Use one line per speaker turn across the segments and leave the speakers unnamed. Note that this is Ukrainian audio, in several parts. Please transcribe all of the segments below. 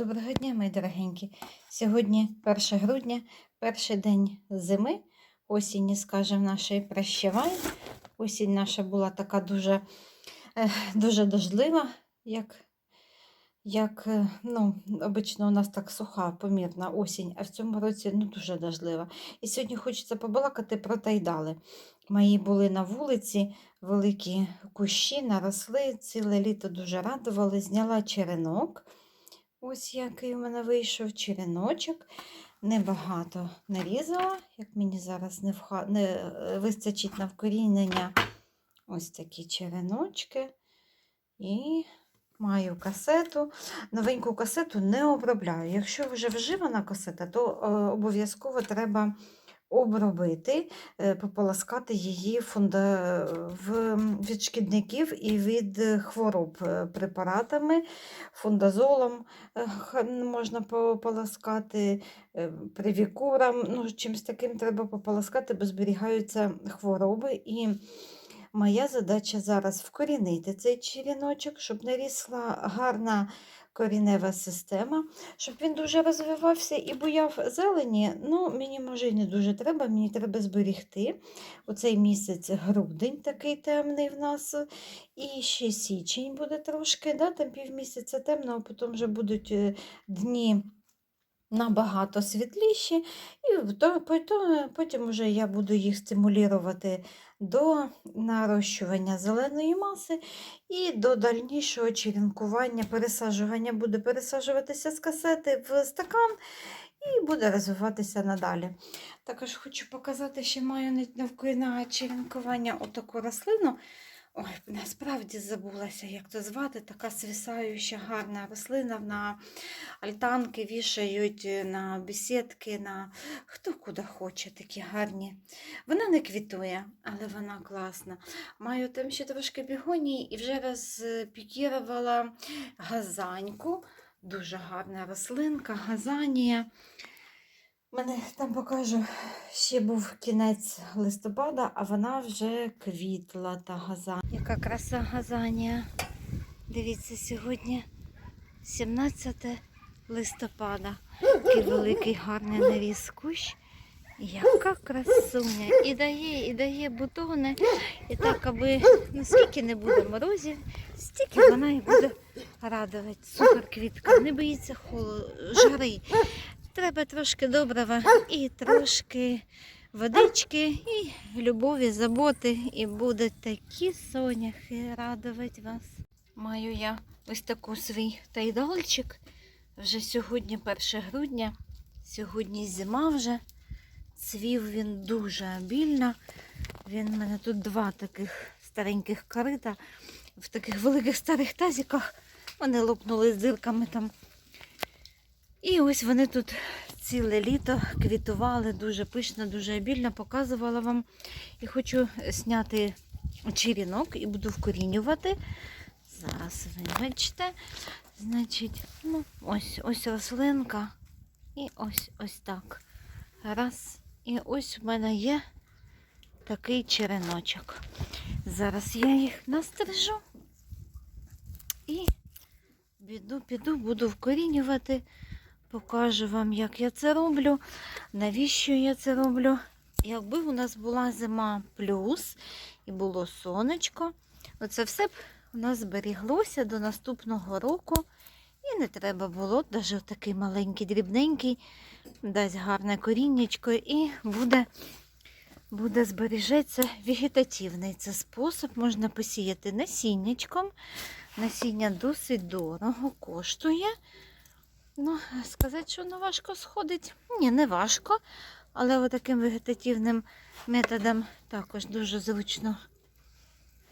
Доброго дня, мої дорогенькі. Сьогодні 1 грудня, перший день зими. Осінь, скажімо, нашої прощавай. Осінь наша була така дуже, дуже дождлива, як, як е, ну, обично у нас так суха, помірна осінь, а в цьому році ну, дуже дождлива. І сьогодні хочеться побалакати про тайдали. Мої були на вулиці, великі кущі наросли, ціле літо дуже радували, зняла черенок. Ось який у мене вийшов череночок. Небагато нарізала, як мені зараз не, вха... не е, вистачить на вкорінення. Ось такі череночки. І маю касету. Новеньку касету не обробляю. Якщо вже вживана касета, то е, обов'язково треба обробити, е, пополоскати її від шкідників і від е, хвороб е, препаратами, фундазолом можна пополоскати, привікуром, ну, чимось таким треба пополоскати, бо зберігаються хвороби. І моя задача зараз вкорінити цей черіночок, щоб нарісла гарна корінева система, щоб він дуже розвивався і бояв зелені. Ну, мені може і не дуже треба, мені треба зберігти. Оцей місяць грудень такий темний в нас. І ще січень буде трошки, да, там півмісяця темно, а потім вже будуть е, дні набагато світліші, і потім вже я буду їх стимулювати до нарощування зеленої маси і до дальнішого черенкування, пересаджування буде пересаджуватися з касети в стакан і буде розвиватися надалі. Також хочу показати, що маю на- черенкування отаку рослину. Ой, насправді забулася, як то звати, така свисаюча гарна рослина на альтанки вішають, е, на бесідки, на хто куди хоче, такі гарні. Вона не квітує, але вона класна. Маю там ще трошки бігонії і вже розпікірувала газаньку. Дуже гарна рослинка, газанія. Мене там покажу, ще був кінець листопада, а вона вже квітла та газанія. Яка краса газанія. Дивіться, сьогодні 17 листопада. Такий великий гарний наріз кущ. Яка красуня. І дає, і дає бутони. І так, аби ну, скільки не буде морозів, стільки вона і буде радувати. Супер квітка. Не боїться холоду, жари. Треба трошки добрива і трошки водички, і любові, заботи. І будуть такі соняхи радувати вас. Маю я ось таку свій тайдальчик. Вже сьогодні 1 грудня, сьогодні зима вже. Цвів він дуже обільно. Він в мене тут два таких стареньких корита в таких великих старих тазиках. Вони лопнули з дирками там. І ось вони тут ціле літо квітували дуже пишно, дуже обільно, показувала вам. І хочу зняти черінок і буду вкорінювати. Зараз ви бачите. Значить, ну, ось ось рослинка. І ось ось так. Раз. І ось в мене є такий череночок. Зараз я їх настрижу і піду, піду, буду вкорінювати. Покажу вам, як я це роблю, навіщо я це роблю. Якби у нас була зима плюс і було сонечко, оце все б у нас зберіглося до наступного року. І не треба було, навіть такий маленький, дрібненький, дасть гарне коріннячко і буде, буде збережеться вегетативний. Це спосіб можна посіяти насіннячком. Насіння досить дорого коштує. Ну, сказати, що воно важко сходить. Ні, не важко. Але таким вегетативним методом також дуже зручно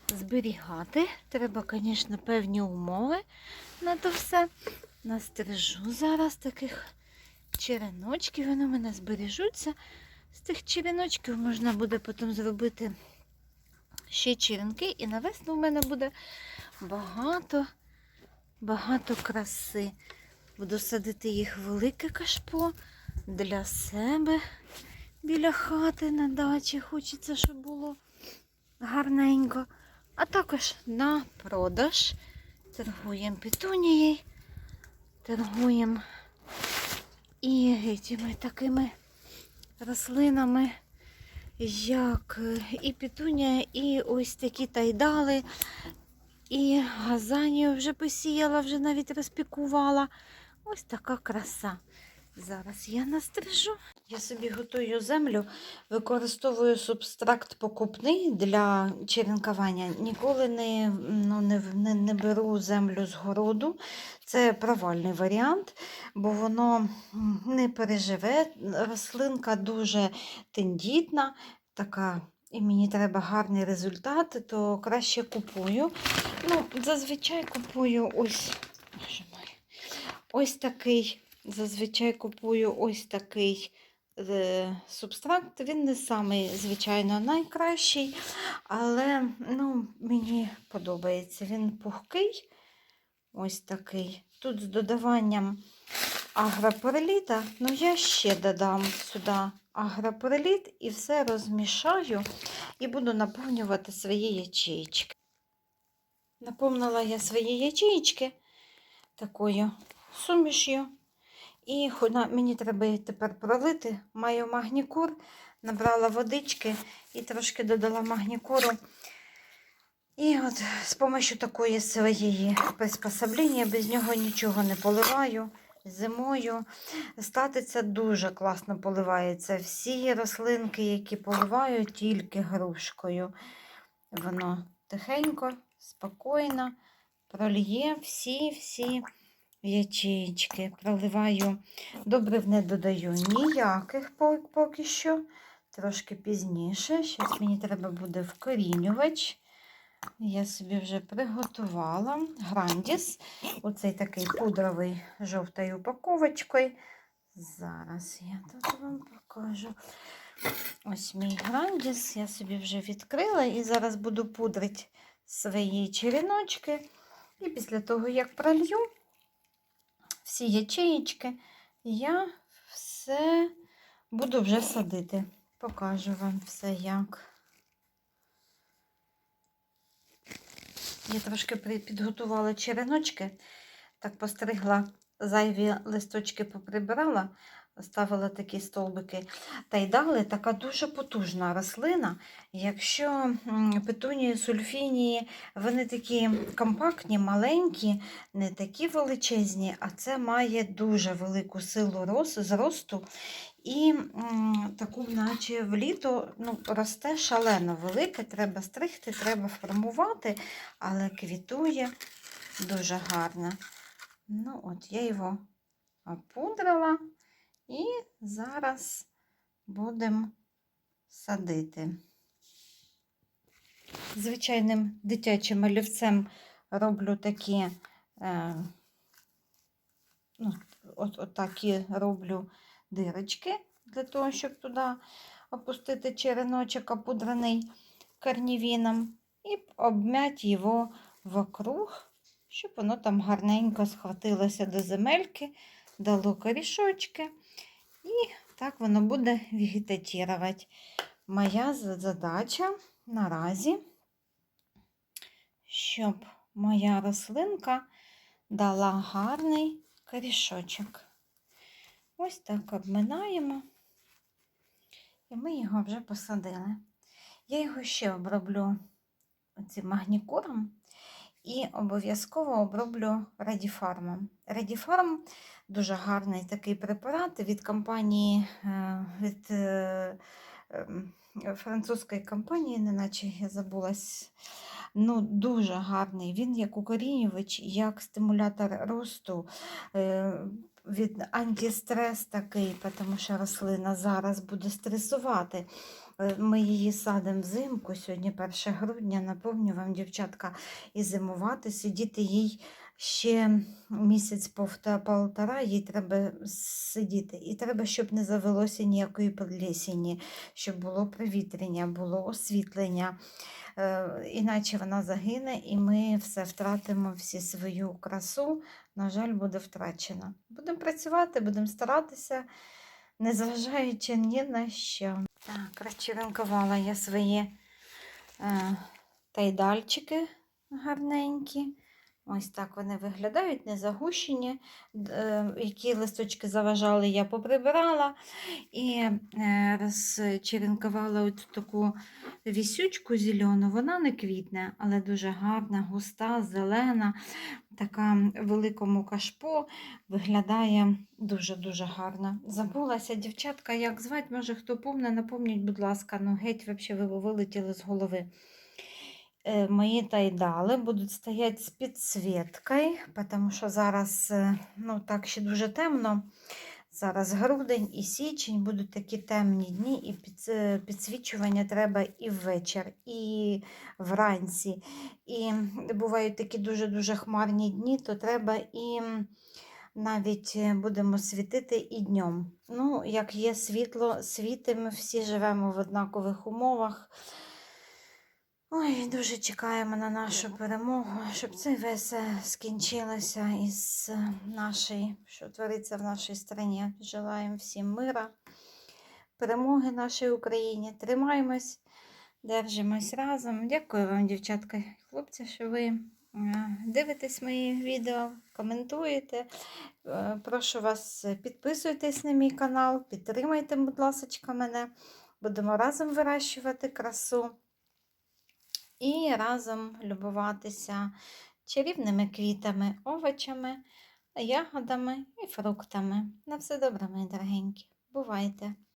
зберігати. Треба, звісно, певні умови на то все. Настрижу зараз таких череночків, вони в мене збережуться. З тих череночків можна буде потім зробити ще черенки, і на весну в мене буде багато, багато краси. Буду садити їх велике кашпо для себе біля хати на дачі. Хочеться, щоб було гарненько. А також на продаж торгуємо петунією. торгуємо і цими такими рослинами, як е, і петунія, і ось такі тайдали, і газанію вже посіяла, вже навіть розпікувала. Ось така краса. Зараз я настрижу. Я собі готую землю, використовую субстракт покупний для черенкування. Ніколи не, ну, не, не, не беру землю з городу. Це провальний варіант, бо воно не переживе. Рослинка дуже тендітна, така. І мені треба гарний результат, то краще купую. Ну, зазвичай купую ось, ось такий. Зазвичай купую ось такий е, субстракт. Він не самий, звичайно, найкращий, але ну, мені подобається. Він пухкий, ось такий. Тут з додаванням агроперліта, ну я ще додам сюди агроперліт і все розмішаю і буду наповнювати свої ячеїчки. Наповнила я свої ячеїчки такою суміш'ю. І мені треба її тепер пролити. Маю магнікур, набрала водички і трошки додала магнікуру. І от з допомогою такої своєї приспособлення, без нього нічого не поливаю. Зимою статиця дуже класно поливається. Всі рослинки, які поливаю, тільки грушкою. Воно тихенько, спокійно прольє всі-всі ячеїчки. Проливаю. Добрив не додаю ніяких поки що. Трошки пізніше. Зараз мені треба буде вкорінювач. Я собі вже приготувала грандіс. Оцей такий пудровий жовтою упаковочкою. Зараз я тут вам покажу. Ось мій грандіс. Я собі вже відкрила і зараз буду пудрити свої череночки. І після того, як пролью всі ячеїчки, я все буду вже садити. Покажу вам все як. Я трошки підготувала череночки, так постригла зайві листочки поприбирала, ставила такі стовбики. Та й дали така дуже потужна рослина. Якщо петунії, сульфінії, вони такі компактні, маленькі, не такі величезні, а це має дуже велику силу рос- зросту. І таку, наче в літо ну, росте шалено велике, треба стригти, треба формувати, але квітує дуже гарно. Ну, от я його опудрила і зараз будемо садити. Звичайним дитячим олівцем роблю такі, е, ну, от, от такі роблю дирочки для того, щоб туди опустити череночок опудрений корнівіном і обм'ять його вокруг, щоб воно там гарненько схватилося до земельки, дало корішочки, і так воно буде вегетатувати. Моя задача наразі, щоб моя рослинка дала гарний корішочок. Ось так обминаємо, і ми його вже посадили. Я його ще оброблю цим магнікуром і обов'язково оброблю радіфармом. Радіфарм дуже гарний такий препарат від компанії, е, від е, ем, французької компанії, неначе я забулась. Ну, дуже гарний. Він як укорінювач, як стимулятор росту. е, від антистрес такий, тому що рослина зараз буде стресувати. Е, Ми її садимо взимку, сьогодні 1 грудня, напомню вам, дівчатка, і зимувати, сидіти їй ще місяць полтора, їй треба сидіти. І треба, щоб не завелося ніякої плесені, щоб було привітрення, було освітлення. Е, Іначе вона загине, і ми все втратимо всі свою красу. На жаль, буде втрачена. Будемо працювати, будемо старатися, незважаючи ні на що. Так, розчеренкувала я свої е, тайдальчики гарненькі. Ось так вони виглядають, не загущені. Е, Які листочки заважали, я поприбирала і е, розчеренкувала от таку вісючку зелену. Вона не квітне, але дуже гарна, густа, зелена, така великому кашпо. Виглядає дуже-дуже гарно. Забулася дівчатка, як звати, може хто помне, напомніть, будь ласка, ну геть взагалі ви вилетіли з голови. Е, Мої тайдали будуть стояти з підсвіткою, тому що зараз е, ну, так ще дуже темно. Зараз грудень і січень будуть такі темні дні, і е, підсвічування треба і ввечір, і вранці. І бувають такі дуже-дуже хмарні дні, то треба і навіть е, будемо світити і днем. Ну, як є світло, світимо, всі живемо в однакових умовах. Ой, дуже чекаємо на нашу перемогу, щоб це весе скінчилося із е, нашої, що твориться в нашій країні. Желаємо всім мира, перемоги нашій Україні. Тримаємось, держимось разом. Дякую вам, дівчатка і хлопці, що ви е, дивитесь мої відео, коментуєте. Е, Прошу вас, підписуйтесь на мій канал, підтримайте, будь ласка, мене. Будемо разом вирощувати красу і разом любуватися чарівними квітами, овочами, ягодами і фруктами. На все добре, мої дорогенькі. Бувайте!